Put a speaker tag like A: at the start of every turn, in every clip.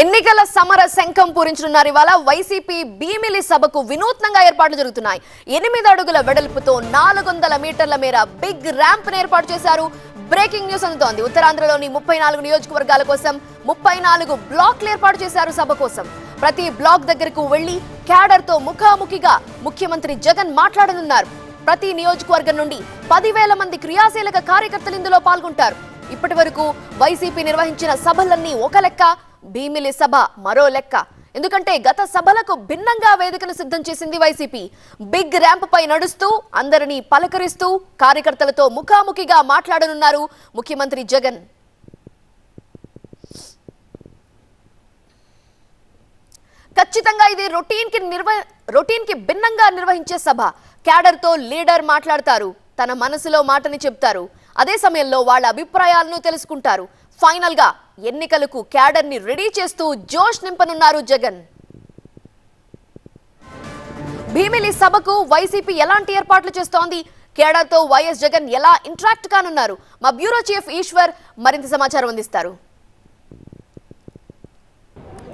A: ఎన్నికల సమర శంఖం పూరించనున్నారు. ఇవాళ వైసీపీ భీమిలి సభకు వినూత్నంగా ఏర్పాట్లు జరుగుతున్నాయి. ఎనిమిది అడుగుల వెడల్పుతో నాలుగు వందల మీటర్ల మేర బిగ్ ర్యాంప్ ఏర్పాటు చేశారు. బ్రేకింగ్ న్యూస్ అందుతోంది. ఉత్తరాంధ్రలోని ముప్పై నాలుగు నియోజకవర్గాల కోసం ముప్పై నాలుగు బ్లాక్లు ఏర్పాటు చేశారు సభ కోసం. ప్రతి బ్లాక్ దగ్గరకు వెళ్ళి క్యాడర్తో ముఖాముఖిగా ముఖ్యమంత్రి జగన్ మాట్లాడనున్నారు. ప్రతి నియోజకవర్గం నుండి పదివేల మంది క్రియాశీలక కార్యకర్తలు ఇందులో పాల్గొంటారు. ఇప్పటి వరకు వైసీపీ నిర్వహించిన సభలన్నీ ఒక లెక్క. భీమిలి సభ మరో లెక్క. ఎందుకంటే గత సభలకు భిన్నంగా వేదికను సిద్ధం చేసింది వైసీపీ. బిగ్ ర్యాంప్ పై నడుస్తూ అందరినీ పలకరిస్తూ కార్యకర్తలతో ముఖాముఖిగా మాట్లాడనున్నారు ముఖ్యమంత్రి జగన్. ఖచ్చితంగా ఇది రొటీన్కి నిర్వ రొటీన్కి భిన్నంగా నిర్వహించే సభ. క్యాడర్తో లీడర్ మాట్లాడతారు. తన మనసులో మాటని చెప్తారు. అదే సమయంలో వాళ్ళ అభిప్రాయాలను తెలుసుకుంటారు. ఫైనల్గా ఎన్నికలకు క్యాడర్ని రెడీ చేస్తూ జోష్ నింపనున్నారు జగన్. భీమిలి సభకు వైసీపీ ఎలాంటి ఏర్పాట్లు చేస్తోంది? కేడాతో వైఎస్ జగన్ ఎలా ఇంటరాక్ట్ కానున్నారు? మా బ్యూరో చీఫ్ ఈశ్వర్ మరింత సమాచారం అందిస్తారు.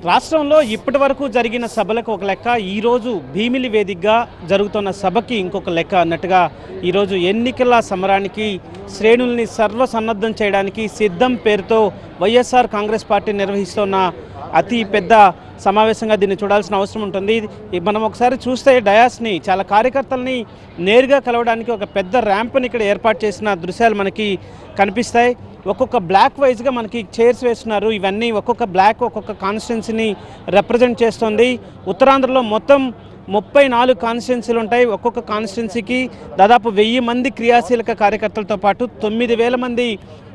B: రాష్ట్రంలో ఇప్పటి వరకు జరిగిన సభలకు ఒక లెక్క ఈరోజు భీమిలి వేదికగా జరుగుతున్న సభకి ఇంకొక లెక్క అన్నట్టుగా ఈరోజు ఎన్నికల సమరానికి శ్రేణుల్ని సర్వసన్నద్ధం చేయడానికి సిద్ధం పేరుతో వైఎస్ఆర్ కాంగ్రెస్ పార్టీ నిర్వహిస్తున్న అతి పెద్ద సమావేశంగా దీన్ని చూడాల్సిన అవసరం ఉంటుంది. మనం ఒకసారి చూస్తే డయాస్ని చాలా కార్యకర్తల్ని నేరుగా కలవడానికి ఒక పెద్ద ర్యాంప్ని ఇక్కడ ఏర్పాటు చేసిన దృశ్యాలు మనకి కనిపిస్తాయి. ఒక్కొక్క బ్లాక్ వైజ్గా మనకి చైర్స్ వేస్తున్నారు. ఇవన్నీ ఒక్కొక్క బ్లాక్ ఒక్కొక్క కాన్స్టిట్యున్సీని రిప్రజెంట్ చేస్తుంది. ఉత్తరాంధ్రలో మొత్తం ముప్పై నాలుగు కాన్స్టిట్యున్సీలు ఉంటాయి. ఒక్కొక్క కాన్స్టిట్యున్సీకి దాదాపు వెయ్యి మంది క్రియాశీలక కార్యకర్తలతో పాటు తొమ్మిది వేల మంది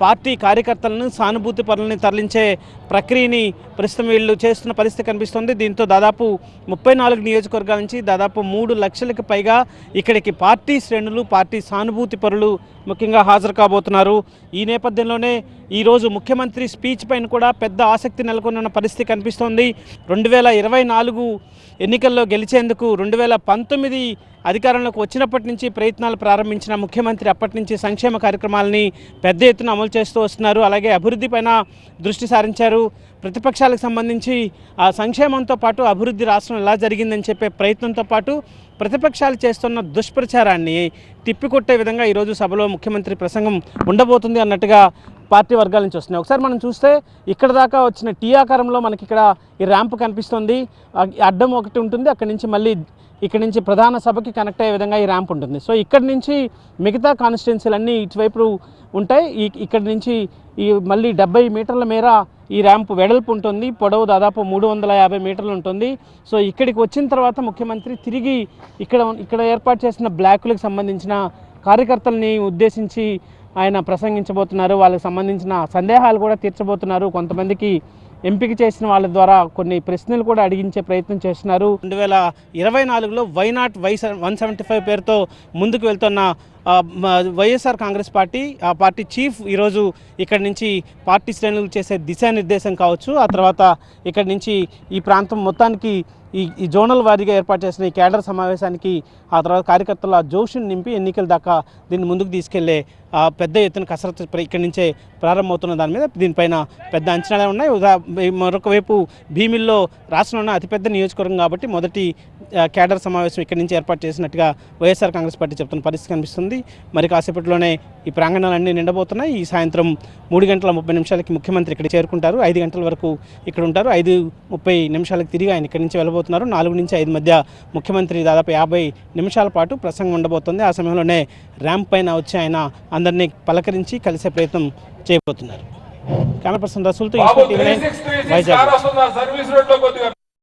B: పార్టీ కార్యకర్తలను సానుభూతి పనులని తరలించే ప్రక్రియని ప్రస్తుతం వీళ్ళు చేస్తున్న పరిస్థితి కనిపిస్తుంది. దీంతో దాదాపు ముప్పై నాలుగు నియోజకవర్గాల నుంచి దాదాపు మూడు లక్షలకు పైగా ఇక్కడికి పార్టీ శ్రేణులు పార్టీ సానుభూతి పరులు ముఖ్యంగా హాజరు కాబోతున్నారు. ఈ నేపథ్యంలోనే ఈరోజు ముఖ్యమంత్రి స్పీచ్ పైన కూడా పెద్ద ఆసక్తి నెలకొన్న పరిస్థితి కనిపిస్తోంది. రెండు వేల ఇరవై నాలుగు ఎన్నికల్లో గెలిచేందుకు రెండు వేల పంతొమ్మిది అధికారంలోకి వచ్చినప్పటి నుంచి ప్రయత్నాలు ప్రారంభించిన ముఖ్యమంత్రి అప్పటి నుంచి సంక్షేమ కార్యక్రమాలని పెద్ద ఎత్తున అమలు చేస్తూ వస్తున్నారు. అలాగే అభివృద్ధి పైన దృష్టి సారించారు. ప్రతిపక్షాలకు సంబంధించి ఆ సంక్షేమంతో పాటు అభివృద్ధి రాష్ట్రం ఎలా జరిగిందని చెప్పే ప్రయత్నంతో పాటు ప్రతిపక్షాలు చేస్తున్న దుష్ప్రచారాన్ని తిప్పికొట్టే విధంగా ఈరోజు సభలో ముఖ్యమంత్రి ప్రసంగం ఉండబోతుంది అన్నట్టుగా పార్టీ వర్గాల నుంచి వస్తున్నాయి. ఒకసారి మనం చూస్తే ఇక్కడ దాకా వచ్చిన టీ ఆకారంలో మనకి ఇక్కడ ఈ ర్యాంప్ కనిపిస్తుంది. అడ్డం ఒకటి ఉంటుంది. అక్కడి నుంచి మళ్ళీ ఇక్కడ నుంచి ప్రధాన సభకి కనెక్ట్ అయ్యే విధంగా ఈ ర్యాంప్ ఉంటుంది. సో ఇక్కడ నుంచి మిగతా కాన్స్టిట్యున్సీలన్నీ ఇటువైపు ఉంటాయి. ఈ ఇక్కడ నుంచి ఈ మళ్ళీ డెబ్బై మీటర్ల మేర ఈ ర్యాంప్ వెడల్పు ఉంటుంది. పొడవు దాదాపు మూడు వందల యాభై మీటర్లు ఉంటుంది. సో ఇక్కడికి వచ్చిన తర్వాత ముఖ్యమంత్రి తిరిగి ఇక్కడ ఇక్కడ ఏర్పాటు చేసిన బ్లాకులకు సంబంధించిన కార్యకర్తల్ని ఉద్దేశించి ఆయన ప్రసంగించబోతున్నారు. వాళ్ళకి సంబంధించిన సందేహాలు కూడా తీర్చబోతున్నారు. కొంతమందికి ఎంపిక చేసిన వాళ్ళ ద్వారా కొన్ని ప్రశ్నలు కూడా అడిగించే ప్రయత్నం చేస్తున్నారు. రెండు వేల ఇరవై నాలుగులో why not why one seventy five పేరుతో ముందుకు వెళ్తున్న వైఎస్ఆర్ కాంగ్రెస్ పార్టీ ఆ పార్టీ చీఫ్ ఈరోజు ఇక్కడి నుంచి పార్టీ శ్రేణులు చేసే దిశానిర్దేశం కావచ్చు. ఆ తర్వాత ఇక్కడి నుంచి ఈ ప్రాంతం మొత్తానికి ఈ ఈ జోనల్ వారీగా ఏర్పాటు చేసిన ఈ కేడర్ సమావేశానికి ఆ తర్వాత కార్యకర్తల జోషిని జోషుని నింపి ఎన్నికల దాకా దీన్ని ముందుకు తీసుకెళ్ళే పెద్ద ఎత్తున కసరత్తు ఇక్కడి నుంచే ప్రారంభమవుతున్న దాని మీద దీనిపైన పెద్ద అంచనాలే ఉన్నాయి. ఉదా మరొక వైపు భీమిల్లో రాష్ట్రంలో ఉన్న అతిపెద్ద నియోజకవర్గం కాబట్టి మొదటి కేడర్ సమావేశం ఇక్కడి నుంచి ఏర్పాటు చేసినట్టుగా వైఎస్ఆర్ కాంగ్రెస్ పార్టీ చెప్తున్న పరిస్థితి కనిపిస్తుంది. మరి కాసేపట్లోనే ఈ ప్రాంగణాలన్నీ నిండబోతున్నాయి. ఈ సాయంత్రం మూడు గంటల ముప్పై నిమిషాలకి ముఖ్యమంత్రి ఇక్కడ చేరుకుంటారు. ఐదు గంటల వరకు ఇక్కడ ఉంటారు. ఐదు ముప్పై నిమిషాలకు తిరిగి ఆయన ఇక్కడి నుంచి వెళ్ళబోతున్నారు. నాలుగు నుంచి ఐదు మధ్య ముఖ్యమంత్రి దాదాపు యాభై నిమిషాల పాటు ప్రసంగం ఉండబోతుంది. ఆ సమయంలోనే ర్యాంప్ పైన వచ్చి ఆయన అందరినీ పలకరించి కలిసే ప్రయత్నం చేయబోతున్నారు. కెమెరా పర్సన్ రసూల్తో వైజాగ్.